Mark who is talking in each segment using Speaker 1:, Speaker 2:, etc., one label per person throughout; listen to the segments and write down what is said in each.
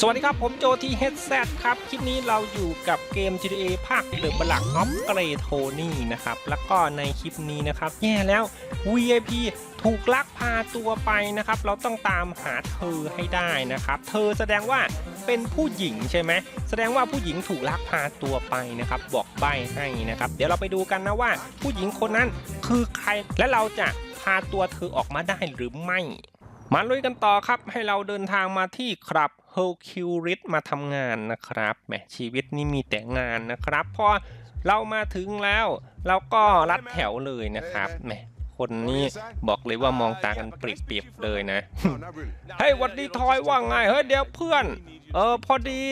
Speaker 1: สวัสดีครับ ผมโจทีเฮดแซครับ คลิปนี้เราอยู่กับเกม GTA ภาคเดอะบลักออฟเกรโทนี่นะครับ แล้วก็ในคลิปนี้นะครับ แย่แล้ว VIP ถูกลักพาตัวไปนะครับ เราต้องตามหาเธอให้ได้นะครับ เธอแสดงว่าเป็นผู้หญิงใช่ไหม แสดงว่าผู้หญิงถูกลักพาตัวไปนะครับ บอกใบให้นะครับ เดี๋ยวเราไปดูกันนะว่า ผู้หญิงคนนั้นคือใคร และเราจะพาตัวเธอออกมาได้หรือไม่ มาลุยกันต่อครับ ให้เราเดินทางมาที่ครับเฮลคิวริสมาทำงานนะครับแหมชีวิตนี่มีแต่งานนะครับ พอเรามาถึงแล้วเราก็รัดแถวเลยนะครับแหมคนนี้บอกเลยว่ามองตากันปริบๆเลยนะ เฮ้ยหวัดดีทอยว่าไง เฮ้ยเดี๋ยวเพื่อน เออพอดี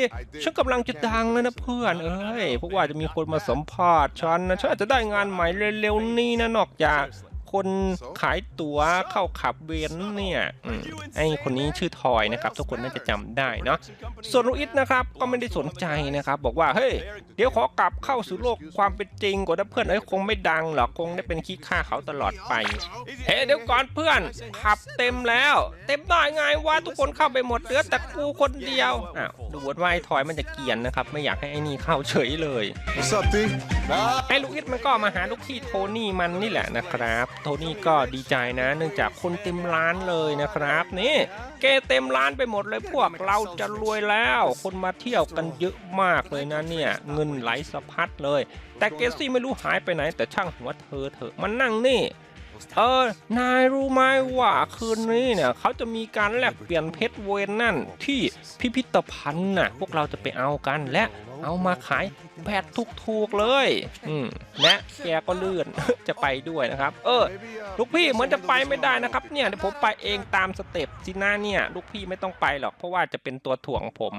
Speaker 1: ฉันกำลังจะดังแล้วนะเพื่อน เอ้ยพวกว่าจะมีคนมาสัมภาษณ์ฉันนะฉันอาจจะได้งานใหม่เร็วๆนี้นะนอกจาก คนขายตั๋วเข้าขับเวนเนี่ยไอคนนี้ชื่อทอยนะครับ ทุกคนน่าจะจำได้เนาะส่วนลูอิสนะครับก็ไม่ได้สนใจนะครับ บอกว่าเฮ้ยเดี๋ยวขอกลับเข้าสู่โลกความเป็นจริงก่อนนะเพื่อนเอ้ยคงไม่ดังหรอกคงได้เป็นขี้ข้าเขาตลอดไปเฮ้เดี๋ยวก่อนเพื่อนขับเต็มแล้ว เต็มได้ไงว่าทุกคนเข้าไปหมดเหลือแต่กูคนเดียวอ้าวดูว่าไอ้ทอยมันจะเกลียนนะครับ ไม่อยากให้ไอ้นี่เข้าเฉยเลย
Speaker 2: What's up, D?
Speaker 1: ไอ้ลูกอิดมันก็มาหาลูกที่โทนี่มันนี่แหละนะครับ โทนี่ก็ดีใจนะ เนื่องจากคนเต็มร้านเลยนะครับนี่เกเต็มร้านไปหมดเลยพวกเราจะรวยแล้ว คนมาเที่ยวกันเยอะมากเลยนะเนี่ยเงินไหลสะพัดเลย แต่เกซี่ไม่รู้หายไปไหนแต่ช่างหัวเธอเถอะมันนั่งนี่ เออนายรู้ไหมว่าคืนนี้เนี่ยเขาจะมีการแลกเปลี่ยนเพชรเวนนั่นที่พิพิธภัณฑ์น่ะพวกเราจะไปเอากันและเอามาขายแบบถูกๆเลย อืมและแกก็เลื่อนจะไปด้วยนะครับ เออ ลูกพี่เหมือนจะไปไม่ได้นะครับ เนี่ยเดี๋ยวผมไปเองตามสเต็ปสินะเนี่ย ลูกพี่ไม่ต้องไปหรอกเพราะว่าจะเป็นตัวถ่วงผม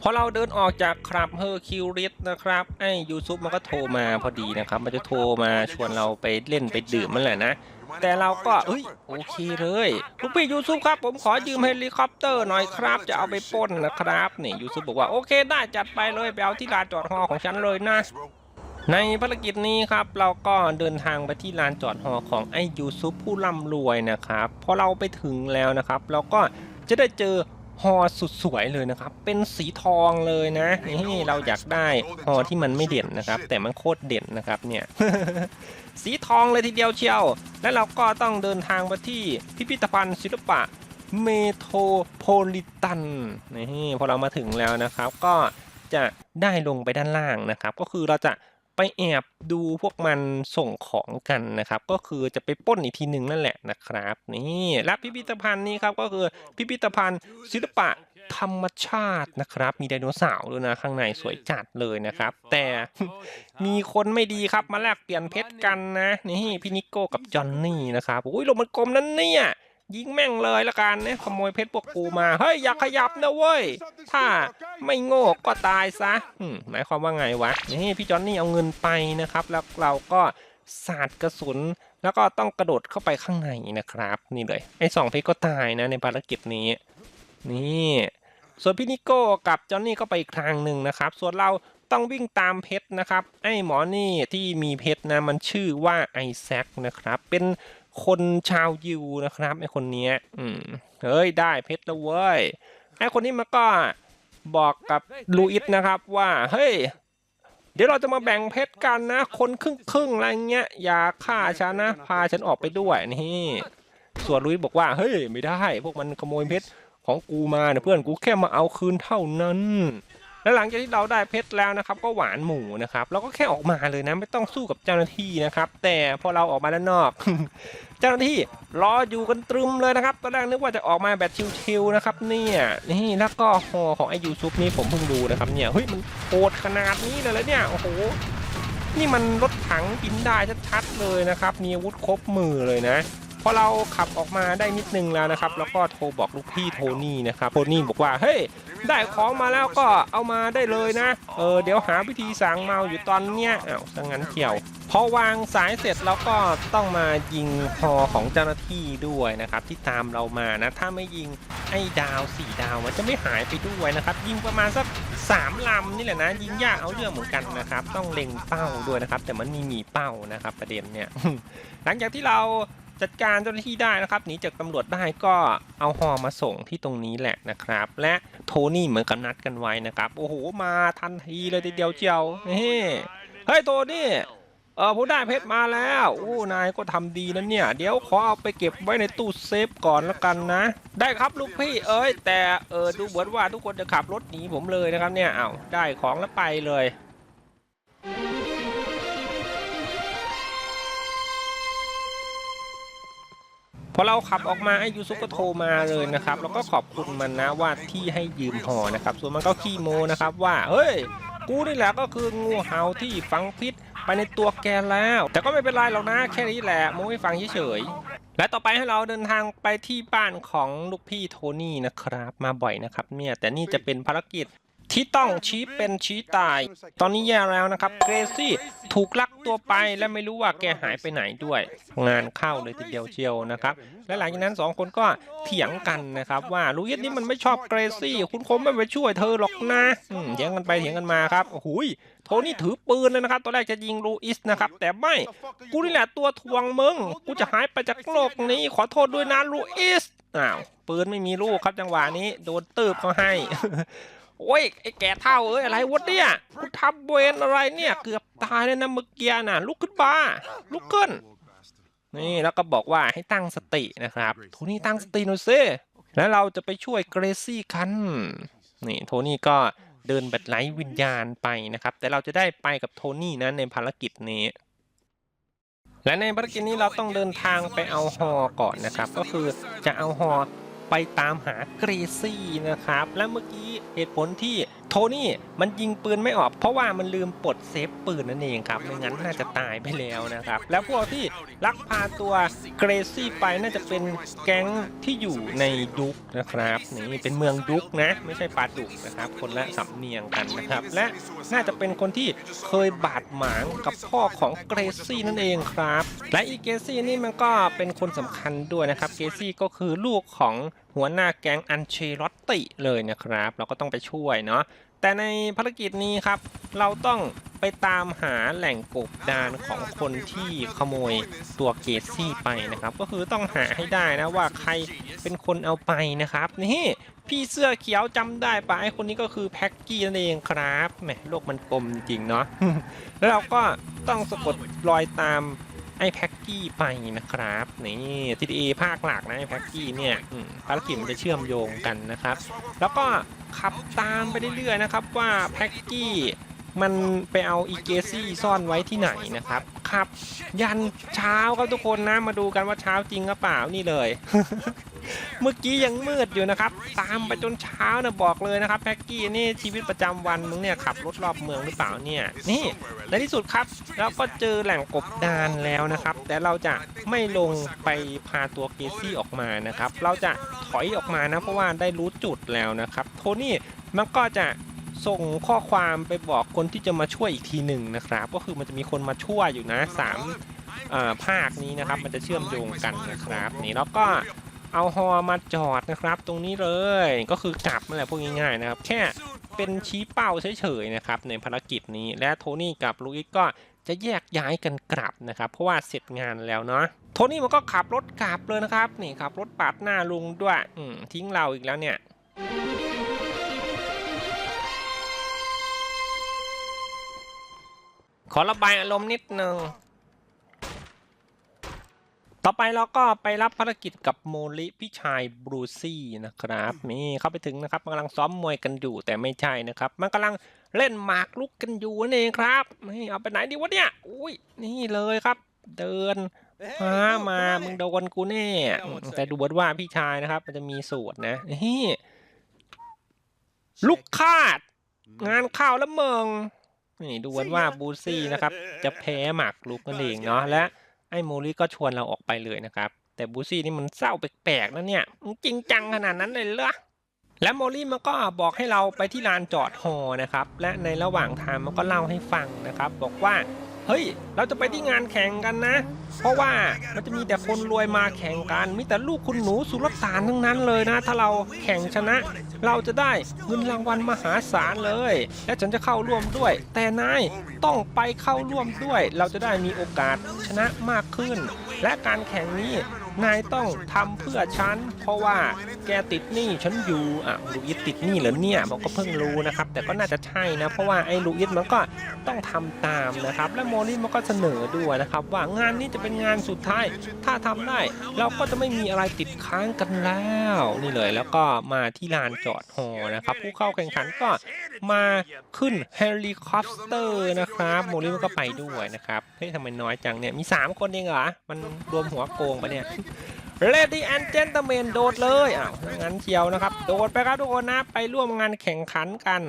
Speaker 1: พอเราเดินออกจากคลับเฮอร์คิวริสนะครับไอ้ยูซุปมันก็โทรมาพอดีนะครับ มันจะโทรมาชวนเราไปเล่นไปดื่มมันแหละนะ แต่เราก็เอ้ยโอเคเลยลูกพี่ยูซุปครับ ผมขอยืมเฮลิคอปเตอร์หน่อยครับ จะเอาไปปล้นนะครับนี่ยูซุปบอกว่าโอเคได้จัดไปเลยไปเอาที่ลานจอดฮอของฉันเลยนะในภารกิจนี้ครับเราก็เดินทางไปที่ลานจอดฮอของไอยูซุปผู้ร่ำรวยนะครับพอเราไปถึงแล้วนะครับ เราก็จะได้เจอ ฮอสุดสวยเลยนะครับ เป็นสีทองเลยนะนี่เราอยากได้ฮอที่มันไม่เด่นนะครับ แต่มันโคตรเด่นนะครับเนี่ยสีทองเลยทีเดียวเชียว และเราก็ต้องเดินทางไปที่พิพิธภัณฑ์ศิลปะเมโทรโพลิตันนี่พอเรามาถึงแล้วนะครับ ก็จะได้ลงไปด้านล่างนะครับ ก็คือเราจะ ไปแอบดูพวกมันส่งของกันนะครับ ก็คือจะไปป้นอีกทีหนึ่งนั่นแหละนะครับ นี่และพิพิธภัณฑ์นี้ครับก็คือพิพิธภัณฑ์ศิลปะธรรมชาตินะครับ มีไดโนเสาร์ด้วยนะข้างในสวยจัดเลยนะครับ แต่มีคนไม่ดีครับมาแลกเปลี่ยนเพชรกันนะ นี่พี่นิโก้กับจอห์นนี่นะครับโอ้ยลมมันกลมนั่นเนี่ย ยิงแม่งเลยละกันเนี่ยขโมยเพชรพวกกูมาเฮ้ยอย่าขยับนะเว้ยถ้าไม่โง่ก็ตายซะหมายความว่าไงวะนี่พี่จอนนี่เอาเงินไปนะครับ แล้วเราก็สาดกระสุน แล้วก็ต้องกระโดดเข้าไปข้างในนะครับ นี่เลยไอ้สองเพชรก็ตายนะในภารกิจนี้ นี่ส่วนพี่นิโก้กับจอนนี่ก็ไปอีกทางหนึ่งนะครับ ส่วนเราต้องวิ่งตามเพชรนะครับ ไอ้หมอนี่ที่มีเพชรนะมันชื่อว่าไอแซคนะครับ เป็น คนชาวยิวนะครับไอคนเนี้ยอืมเฮ้ยได้เพชรแล้วเว้ยไอคนนี้มันก็บอกกับลูอิสนะครับว่าเฮ้ยเดี๋ยวเราจะมาแบ่งเพชรกันนะ คนครึ่งครึ่งๆอะไรเงี้ยอย่าฆ่าฉันนะพาฉันออกไปด้วยนี่ ส่วนลุยบอกว่าเฮ้ยไม่ได้ พวกมันขโมยเพชรของกูมาเนี่ยเพื่อนกูแค่มาเอาคืนเท่านั้น แล้วหลังจากที่เราได้เพชรแล้วนะครับ ก็หวานหมูนะครับเราก็แค่ออกมาเลยนะไม่ต้องสู้กับเจ้าหน้าที่นะครับ แต่พอเราออกมาด้านนอก เจ้าหน้าที่รออยู่กันตรึมเลยนะครับตอนแรกนึกว่าจะออกมาแบบชิวๆนะครับ เนี่ยนี่แล้วก็ฮอของไอยูซุปนี่ผมเพิ่งดูนะครับเนี่ยเฮ้ยมันโหดขนาดนี้เลยแล้วเนี่ยโอ้โหนี่มันรถถังบินได้ชัดๆเลยนะครับ มีอาวุธครบมือเลยนะ พอเราขับออกมาได้นิดนึงแล้วนะครับ แล้วก็โทรบอกลูกพี่โทนี่นะครับโทนี่บอกว่าเฮ้ยได้ของมาแล้วก็เอามาได้เลยนะ เออเดี๋ยวหาวิธีสั่งเมาอยู่ตอนเนี้ยอ้าวสังงั้นเกี่ยว พอวางสายเสร็จเราก็ต้องมายิงฮอของเจ้าหน้าที่ด้วยนะครับ ที่ตามเรามานะ ถ้าไม่ยิงไอ้ดาวสี่ดาวมันจะไม่หายไปด้วยนะครับ ยิงประมาณสักสามลำนี่แหละนะ ยิงยากเอาเรื่องเหมือนกันนะครับ ต้องเล็งเป้าด้วยนะครับ แต่มันมีหมีเป้านะครับ ประเด็นเนี่ยหลังจากที่เรา จัดการเจ้าหน้าที่ได้นะครับหนีจากตำรวจได้ก็เอาฮอมาส่งที่ตรงนี้แหละนะครับ และโทนี่เหมือนกับนัดกันไว้นะครับ โอ้โหมาทันทีเลยทีเดียวเจียวนี่เฮ้ยโทนี่เออผมได้เพชรมาแล้วโอ้นายก็ทำดีนะเนี่ย เดี๋ยวขอเอาไปเก็บไว้ในตู้เซฟก่อนแล้วกันนะ ได้ครับลูกพี่เอ้ยแต่เออดูเหมือนว่าทุกคนจะขับรถหนีผมเลยนะครับเนี่ยเอาได้ของแล้วไปเลย พอเราขับออกมาไอยูซุก็โทรมาเลยนะครับ แล้วก็ขอบคุณมันนะว่าที่ให้ยืมหอนะครับ ส่วนมันก็ขี้โมนะครับว่าเฮ้ยกูนี่แหละก็คืองูเห่าที่ฝังพิษไปในตัวแกแล้ว แต่ก็ไม่เป็นไรหรอกนะแค่นี้แหละโมให้ฟังเฉยๆและต่อไปให้เราเดินทางไปที่บ้านของลูกพี่โทนี่นะครับ มาบ่อยนะครับเนี่ยแต่นี่จะเป็นภารกิจ ที่ต้องชี้เป็นชี้ตาย ตอนนี้แย่แล้วนะครับเกรซี่ถูกลักตัวไปและไม่รู้ว่าแกหายไปไหนด้วย งานเข้าเลยทีเดียวเชียวนะครับ และหลังจากนั้นสองคนก็เถียงกันนะครับ ว่าลูอิสนี่มันไม่ชอบเกรซี่ คุณคงไม่ไปช่วยเธอหรอกนะเถียงกันไปเถียงกันมาครับโอ้โหยโทนี่ถือปืนเลยนะครับ ตอนแรกจะยิงลูอิสนะครับ แต่ไม่ กูนี่แหละตัวทวงมึง กูจะหายไปจากโลกนี้ ขอโทษด้วยนะลูอิส อ้าว ปืนไม่มีลูกครับจังหวะนี้ โดนตืบเขาให้ โอ้ยไอ้แก่เท่าเอ้ยอะไรวะเนี่ยกูทำเวรอะไรเนี่ยเกือบตายเลยนะเมื่อกี้น่ะลุกขึ้นมาลุกขึ้นนี่แล้วก็บอกว่าให้ตั้งสตินะครับ โทนี่ตั้งสติหน่อยซิแล้วเราจะไปช่วยเกรซี่กันนี่โทนี่ก็เดินแบบไร้วิญญาณไปนะครับ แต่เราจะได้ไปกับโทนี่นะในภารกิจนี้ และในภารกิจนี้เราต้องเดินทางไปเอาฮอก่อนนะครับ ก็คือจะเอาฮอ ไปตามหาเกรซี่นะครับ และเมื่อกี้เหตุผลที่โทนี่มันยิงปืนไม่ออก เพราะว่ามันลืมปลดเซฟปืนนั่นเองครับ ไม่งั้นน่าจะตายไปแล้วนะครับ แล้วพวกที่ลักพาตัวเกรซี่ไปน่าจะเป็นแก๊งที่อยู่ในยุคนะครับนี่เป็นเมืองยุคนะ ไม่ใช่ปาดุกนะครับ คนละสำเนียงกันนะครับ และน่าจะเป็นคนที่เคยบาดหมางกับพ่อของเกรซี่นั่นเองครับ และอีเกรซี่นี่มันก็เป็นคนสำคัญด้วยนะครับ เกรซี่ก็คือลูกของ หัวหน้าแก๊งอันเชลอตติเลยนะครับ เราก็ต้องไปช่วยเนาะแต่ในภารกิจนี้ครับ เราต้องไปตามหาแหล่งกบดานของคนที่ขโมยตัวเกรซี่ไปนะครับ ก็คือต้องหาให้ได้นะว่าใครเป็นคนเอาไปนะครับนี่พี่เสื้อเขียวจำได้ปะไอ้คนนี้ก็คือแพ็กกี้นั่นเองครับแหมโลกมันกลมจริงเนาะแล้วเราก็ต้องสะกดรอยตาม ไอ้แพ็กกี้ไปนะครับนี่ TDA ภาคหลักนะไอ้แพ็กกี้เนี่ยภารกิจมันจะเชื่อมโยงกันนะครับ แล้วก็ขับตามไปเรื่อยๆนะครับว่าแพ็กกี้มันไปเอาอีเกซี่ซ่อนไว้ที่ไหนนะครับครับ ยันเช้าครับทุกคนนะมาดูกันว่าเช้าจริงหรือเปล่านี่เลย เมื่อกี้ยังมืดอยู่นะครับ ตามไปจนเช้านะบอกเลยนะครับแพ็กกี้นี่ชีวิตประจำวันมึงเนี่ยขับรถรอบเมืองหรือเปล่าเนี่ย นี่ในที่สุดครับเราก็เจอแหล่งกบดานแล้วนะครับ แต่เราจะไม่ลงไปพาตัวเกซี่ออกมานะครับ เราจะถอยออกมานะเพราะว่าได้รู้จุดแล้วนะครับโทนี่มันก็จะส่งข้อความไปบอกคนที่จะมาช่วยอีกทีหนึ่งนะครับ ก็คือมันจะมีคนมาช่วยอยู่นะสามภาคนี้นะครับมันจะเชื่อมโยงกันนะครับ นี่แล้วก็ เอาฮอมาจอดนะครับ ตรงนี้เลยก็คือกลับนั่นแหละพวกง่ายๆนะครับ แค่เป็นชี้เป้าเฉยๆนะครับในภารกิจนี้และโทนี่กับลูอิสก็จะแยกย้ายกันกลับนะครับ เพราะว่าเสร็จงานแล้วเนาะโทนี่มันก็ขับรถกลับเลยนะครับนี่ขับรถปาดหน้าลุงด้วยอืมทิ้งเราอีกแล้วเนี่ยขอระบายอารมณ์นิดนึง ต่อไปเราก็ไปรับภารกิจกับโมลิพี่ชายบรูซี่นะครับนี่เข้าไปถึงนะครับมันกำลังซ้อมมวยกันอยู่แต่ไม่ใช่นะครับ มันกำลังเล่นหมากลุกกันอยู่นั่นเองครับนี่เอาไปไหนดีวะเนี่ยอุ้ยนี่เลยครับ เดินมามามึงโดนกูแน่แต่ดูเหมือนว่าพี่ชายนะครับ มันจะมีสูตรนะนี่ลูกคาด งานเข้าวแล้วเมืองนี่ดูเหมือนว่าบูซี่นะครับ จะแพ้หมากลุกนั่นเองเนาะและ ไอ้โมลี่ก็ชวนเราออกไปเลยนะครับ แต่บูซี่นี่มันเศร้าแปลกๆนะเนี่ยมันจริงจังขนาดนั้นเลยเหรอและโมลี่มันก็บอกให้เราไปที่ลานจอดฮอนะครับ และในระหว่างทางมันก็เล่าให้ฟังนะครับ บอกว่า เฮ้ย เราจะไปที่งานแข่งกันนะ เพราะว่ามันจะมีแต่คนรวยมาแข่งกัน มีแต่ลูกคุณหนูสุรสารทั้งนั้นเลยนะ ถ้าเราแข่งชนะ เราจะได้เงินรางวัลมหาศาลเลย และฉันจะเข้าร่วมด้วย แต่นายต้องไปเข้าร่วมด้วย เราจะได้มีโอกาสชนะมากขึ้น และการแข่งนี้ นายต้องทำเพื่อฉัน เพราะว่าแกติดหนี้ฉันอยู่อะลูอิสติดหนี้เหรอเนี่ยบอกก็เพิ่งรู้นะครับ แต่ก็น่าจะใช่นะ เพราะว่าไอ้ลูอิสมันก็ต้องทำตามนะครับ และโมลี่มันก็เสนอด้วยนะครับ ว่างานนี้จะเป็นงานสุดท้าย ถ้าทำได้ เราก็จะไม่มีอะไรติดค้างกันแล้ว นี่เลยแล้วก็มาที่ลานจอดฮอนะครับ ผู้เข้าแข่งขันก็ มาขึ้นเฮลิคอปเตอร์นะครับโมลี่มันก็ไปด้วยนะครับ เฮ้ยทำไมน้อยจังเนี่ย มี 3 คนเองเหรอ มันรวมหัวโกงปะเนี่ย Lady and Gentlemen โดดเลยอ้าวงั้นเชียวนะครับ โดดไปครับทุกคนนะไปร่วมงานแข่งขันกัน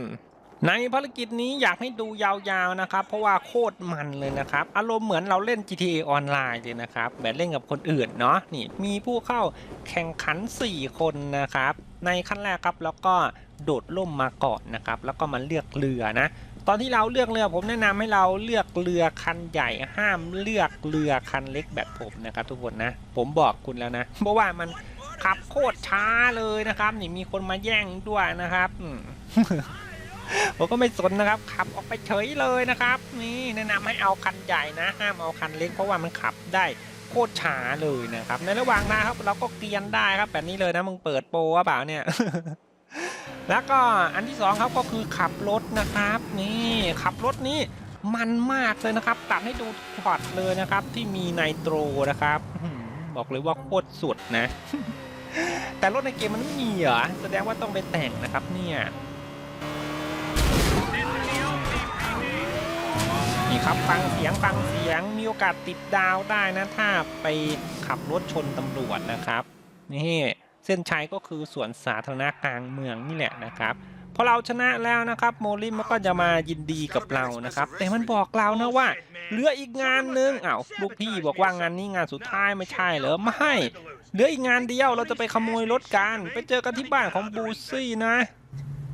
Speaker 1: ในภารกิจนี้อยากให้ดูยาวๆนะครับ เพราะว่าโคตรมันเลยนะครับ อารมณ์เหมือนเราเล่น GTA ออนไลน์เลยนะครับแบบเล่นกับคนอื่นเนาะนี่มีผู้เข้าแข่งขัน 4 คนนะครับ ในขั้นแรกครับแล้วก็โดดล่มมาก่อนนะครับ แล้วก็มาเลือกเรือนะตอนที่เราเลือกเรือผมแนะนำให้เราเลือกเรือคันใหญ่ห้ามเลือกเรือคันเล็กแบบผมนะครับทุกคนนะ ผมบอกคุณแล้วนะ เพราะว่ามันขับโคตรช้าเลยนะครับ นี่มีคนมาแย่งด้วยนะครับผมก็ไม่สนนะครับขับออกไปเฉยเลยนะครับ นี่แนะนำให้เอาคันใหญ่นะ ห้ามเอาคันเล็กเพราะว่ามันขับได้ โคตรช้าเลยนะครับ ในระหว่างทางครับเราก็เกรียนได้ครับแบบนี้เลยนะมึงเปิดโปรวะเปล่าเนี่ยแล้วก็อันที่สองครับก็คือขับรถนะครับนี่ขับรถนี่มันมากเลยนะครับ ตัดให้ดูพอตเลยนะครับ ที่มีไนโตรนะครับบอกเลยว่าโคตรสุดนะ แต่รถในเกมมันไม่มีเหรอแสดงว่าต้องไปแต่งนะครับเนี่ย นี่ครับฟังเสียงฟังเสียงมีโอกาสติดดาวได้นะถ้าไปขับรถชนตำรวจนะครับนี่เส้นชัยก็คือสวนสาธารณะกลางเมืองนี่แหละนะครับพอเราชนะแล้วนะครับ โมลิมันก็จะมายินดีกับเรานะครับ แต่มันบอกเรานะว่าเหลืออีกงานหนึงอ้าวลูกพี่บอกว่างานนี้งานสุดท้ายไม่ใช่เหรอไม่เหลืออีกงานเดียวเราจะไปขโมยรถกันไปเจอกันที่บ้านของบูซี่นะ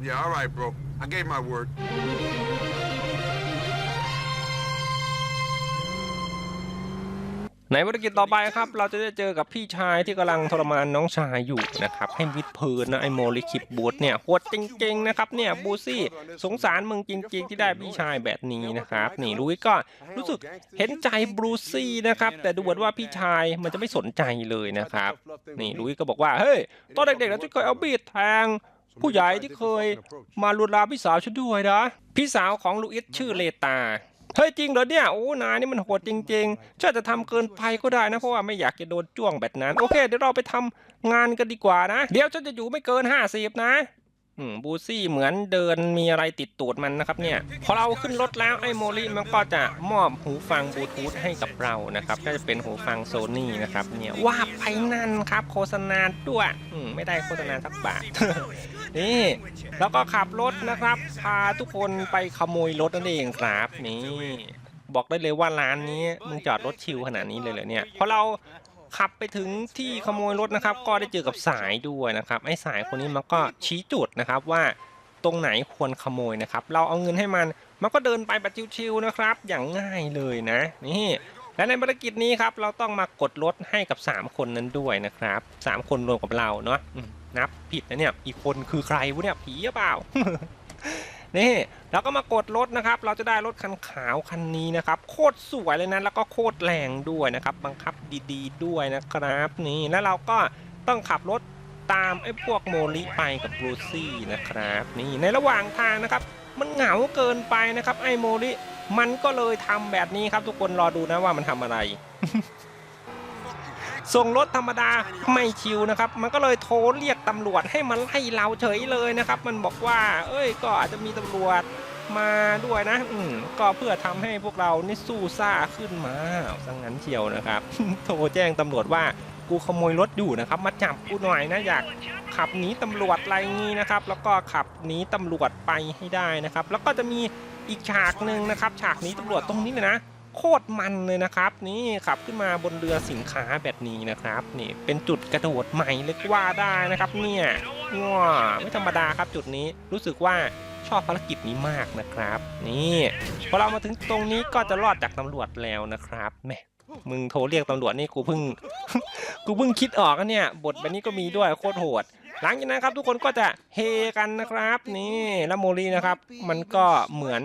Speaker 2: Yeah, all right, bro. I gave my word.
Speaker 1: ในภารกิจต่อไปครับ เราจะได้เจอกับพี่ชายที่กำลังทรมานน้องชายอยู่นะครับ ให้วิดพื้นนะไอโมลิคิปบูธเนี่ยโหดจริงๆนะครับเนี่ยบูซี่สงสารมึงจริง ๆ ที่ได้พี่ชายแบบนี้นะครับ นี่ลุยก็รู้สึกเห็นใจบูซี่นะครับแต่ดูเหมือนว่าพี่ชายมันจะไม่สนใจเลยนะครับ นี่ลุยก็บอกว่าเฮ้ยตอนเด็กๆเราเคยเอาบีดแทงผู้ใหญ่ที่เคยมาลวนลามพี่สาวฉันด้วยนะพี่สาวของลูอิสชื่อเลตา เฮ้ยจริงเหรอเนี่ยโอ้นายนี่มันโหดจริงๆช่วยจะทำเกินไปก็ได้นะเพราะว่าไม่อยากจะโดนจ้วงแบบนั้น โอเคเดี๋ยวเราไปทำงานกันดีกว่านะ เดี๋ยวฉันจะอยู่ไม่เกิน 50 นะ อืมบูซี่เหมือนเดินมีอะไรติดตูดมันนะครับเนี่ย พอเราขึ้นรถแล้วไอ้โมลี่มันก็จะมอบหูฟังบลูทูธให้กับเรานะครับ ก็จะเป็นหูฟังโซนี่นะครับเนี่ยว่าไปนั่นครับโฆษณาด้วยอืมไม่ได้โฆษณาสักบาท นี่ แล้วก็ขับรถนะครับ พาทุกคนไปขโมยรถนั่นเองครับนี่บอกได้เลยว่าร้านนี้มึงจอดรถชิวขนาดนี้เลยเหรอเนี่ยพอเรา ขับไปถึงที่ขโมยรถนะครับ ก็ได้เจอกับสายด้วยนะครับไอ้สายคนนี้มันก็ชี้จุดนะครับว่าตรงไหนควรขโมยนะครับ เราเอาเงินให้มัน มันก็เดินไปแบบชิวๆนะครับ อย่างง่ายเลยนะนี่และในภารกิจนี้ครับเราต้องมากดรถให้กับ 3 คนนั้นด้วยนะครับ 3 คนรวมกับเราเนาะนับผิดนะเนี่ยอีกคนคือใครวะเนี่ยผีหรือเปล่า นี่แล้วก็มากดรถนะครับ เราจะได้รถคันขาวคันนี้นะครับ โคตรสวยเลยนะแล้วก็โคตรแรงด้วยนะครับ บังคับดีๆ ด้วยนะครับนี่แล้วเราก็ต้องขับรถตามไอ้พวกโมลิไปกับบรูซี่นะครับ นี่ในระหว่างทางนะครับ มันเหงาเกินไปนะครับ ไอ้โมลิมันก็เลยทำแบบนี้ครับ ทุกคนรอดูนะว่ามันทำอะไร ส่งรถธรรมดาไม่ชิวนะครับ มันก็เลยโทรเรียกตำรวจให้มาไล่เราเฉยเลยนะครับ มันบอกว่า เอ้ยก็อาจจะมีตำรวจมาด้วยนะ อืมก็เพื่อทำให้พวกเรานี่สู้ซ่าขึ้นมาสังงั้นเชียวนะครับ โทรแจ้งตำรวจว่ากูขโมยรถอยู่นะครับ มาจับกูหน่อยนะอยากขับหนีตำรวจอะไรงี้นะครับ แล้วก็ขับหนีตำรวจไปให้ได้นะครับ แล้วก็จะมีอีกฉากหนึ่งนะครับ ฉากนี้ตำรวจตรงนี้เลยนะ คตรมันเลยนะครับนี่ขับขึ้นมาบนเรือสินค้าแบบนี้นะครับนี่เป็นจุดกระโดดใหม่เลยก็ว่าได้นะครับเนี่ยว้าไม่ธรรมดาครับจุดนี้รู้สึกว่าชอบภารกิจนี้มากนะครับ นี่พอเรามาถึงตรงนี้ก็จะรอดจากตำรวจแล้วนะครับแม่มึงโทรเรียกตำรวจนี่กูเพิ่งกูเพิ่งคิดออกนะเนี่ยบทแบบนี้ก็มีด้วยโคตรโหด หลังจากนั้นครับทุกคนก็จะเฮกันนะครับ นี่แล้วโมลีนะครับ มันก็เหมือน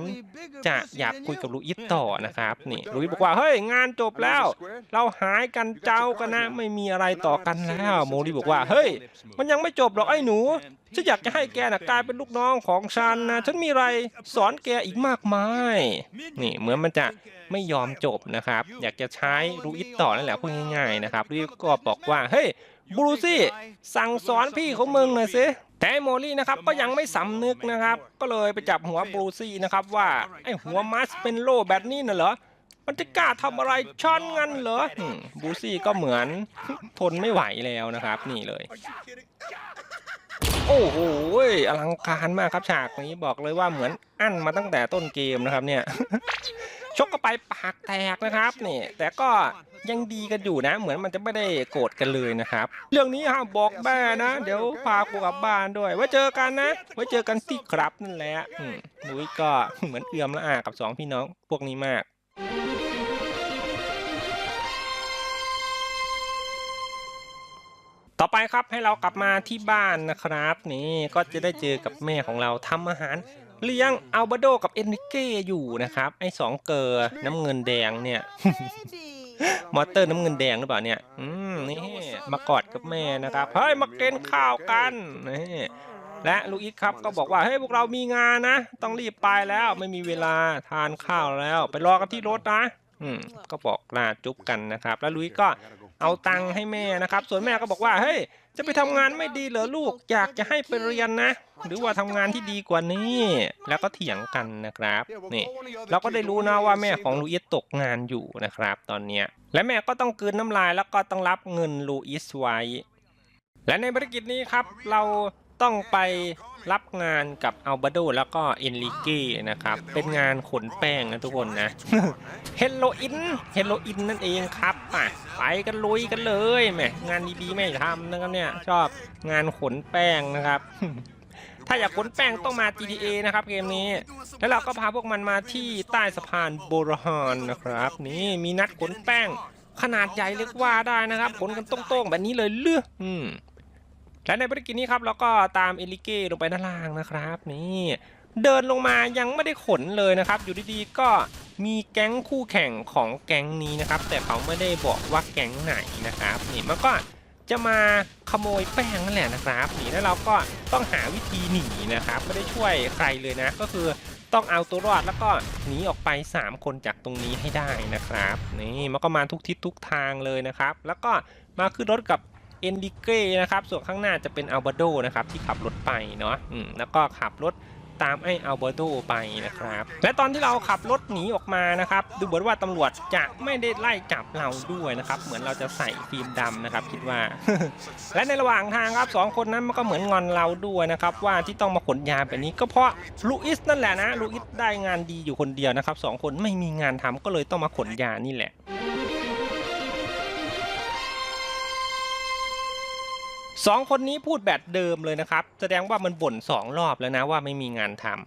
Speaker 1: จะอยากคุยกับลูอิสต่อนะครับนี่ลูอิสบอกว่าเฮ้ยงานจบแล้ว เราหายกันเจ้ากันนะไม่มีอะไรต่อกันแล้ว โมลีบอกว่าเฮ้ย มันยังไม่จบหรอกไอ้หนูฉันอยากจะให้แกนะกลายเป็นลูกน้องของฉันนะฉันมีอะไรสอนแกอีกมากมาย นี่เหมือนมันจะไม่ยอมจบนะครับ อยากจะใช้ลูอิสต่อนั่นแหละพูดง่ายๆนะครับลูอิสก็บอกว่าเฮ้ย บรูซี่สั่งสอนพี่ของมึงหน่อยสิแต่โมลี่นะครับก็ยังไม่สำนึกนะครับ ก็เลยไปจับหัวบรูซี่นะครับว่าไอหัวมัสเป็นโลแบบนี้น่ะเหรอมันจะกล้าทำอะไรช้อนงั้นเหรอบรูซี่ก็เหมือนทนไม่ไหวแล้วนะครับ นี่เลย โอ้โหอลังการมากครับฉากนี้บอกเลยว่าเหมือนอั้นมาตั้งแต่ต้นเกมนะครับเนี่ย ชกก็ไปปากแตกนะครับนี่แต่ก็ยังดีกันอยู่นะ เหมือนมันจะไม่ได้โกรธกันเลยนะครับ เรื่องนี้ห้ามบอกแม่นะ เดี๋ยวพากูกลับบ้านด้วย ไว้เจอกันนะ ไว้เจอกันที่ครับนั่นแหละอุ้ยก็เหมือนเอื้อมละอากับสองพี่น้องพวกนี้มากต่อไปครับให้เรากลับมาที่บ้านนะครับ นี่ก็จะได้เจอกับแม่ของเราทำอาหาร เลี้ยงอัลบาโดกับเอนริเก้อยู่นะครับ ไอ้สองเกอร์น้ำเงินแดงเนี่ย มอเตอร์น้ำเงินแดงหรือเปล่าเนี่ย อืมนี่มากอดกับแม่นะครับ เฮ้ย มาเกินข้าวกันนี่และลูอิสครับก็บอกว่าเฮ้ยพวกเรามีงานนะ ต้องรีบไปแล้วไม่มีเวลาทานข้าวแล้ว ไปรอกันที่รถนะอืมก็บอกลาจุ๊บกันนะครับ แล้วลุยก็ เอาตังค์ให้แม่นะครับ ส่วนแม่ก็บอกว่าเฮ้ยจะไปทำงานไม่ดีเหรอลูกอยากจะให้ไปเรียนนะ หรือว่าทำงานที่ดีกว่านี้ แล้วก็เถียงกันนะครับนี่เราก็ได้รู้นะว่าแม่ของลูอิสตกงานอยู่นะครับ ตอนเนี้ยและแม่ก็ต้องกลืนน้ำลายแล้วก็ต้องรับเงินลูอิสไว้ และในภารกิจนี้ครับเราต้องไป รับงานกับอัลบาโดแล้วก็เอนริเก้นะครับ เป็นงานขนแป้งนะทุกคนนะ เฮโลอิน เฮโลอินนั่นเองครับอะไปกันลุยกันเลยแหมงานดีๆไม่ทำนะครับเนี่ย ชอบงานขนแป้งนะครับถ้าอยากขนแป้งต้องมา GTA นะครับเกมนี้ แล้วเราก็พาพวกมันมาที่ใต้สะพานโบรฮอนนะครับ นี่มีนัดขนแป้ง ขนาดใหญ่เรียกว่าได้นะครับ ขนกันตรงๆแบบนี้เลยเลืออืม และในภารกิจนี้ครับเราก็ตามเอลิเก้ลงไปด้านล่างนะครับนี่เดินลงมายังไม่ได้ขนเลยนะครับ อยู่ดีๆก็มีแก๊งคู่แข่งของแก๊งนี้นะครับ แต่เขาไม่ได้บอกว่าแก๊งไหนนะครับนี่มันก็จะมาขโมยแป้งนั่นแหละนะครับนี่แล้วเราก็ต้องหาวิธีหนีนะครับ ไม่ได้ช่วยใครเลยนะ ก็คือต้องเอาตัวรอดแล้วก็หนีออกไป 3 คนจากตรงนี้ให้ได้นะครับนี่มันก็มาทุกทิศทุกทางเลยนะครับ แล้วก็มาขึ้นรถกับ เอนดิเก้นะครับ ส่วนข้างหน้าจะเป็นอัลบาโดนะครับที่ขับรถไปเนาะอืมแล้วก็ขับรถตามไอ้อัลเบโดไปนะครับ และตอนที่เราขับรถหนีออกมานะครับ ดูเหมือนว่าตำรวจจะไม่ได้ไล่จับเราด้วยนะครับ เหมือนเราจะใส่ฟิล์มดำนะครับ คิดว่า และในระหว่างทางครับสองคนนั้นมันก็เหมือนงอนเราด้วยนะครับ ว่าที่ต้องมาขนยาแบบนี้ก็เพราะลูอิสนั่นแหละนะลูอิสได้งานดีอยู่คนเดียวนะครับสองคนไม่มีงานทำก็เลยต้องมาขนยานี่แหละ สองคนนี้พูดแบบเดิมเลยนะครับ แสดงว่ามันบ่นสองรอบแล้วนะว่าไม่มีงานทำ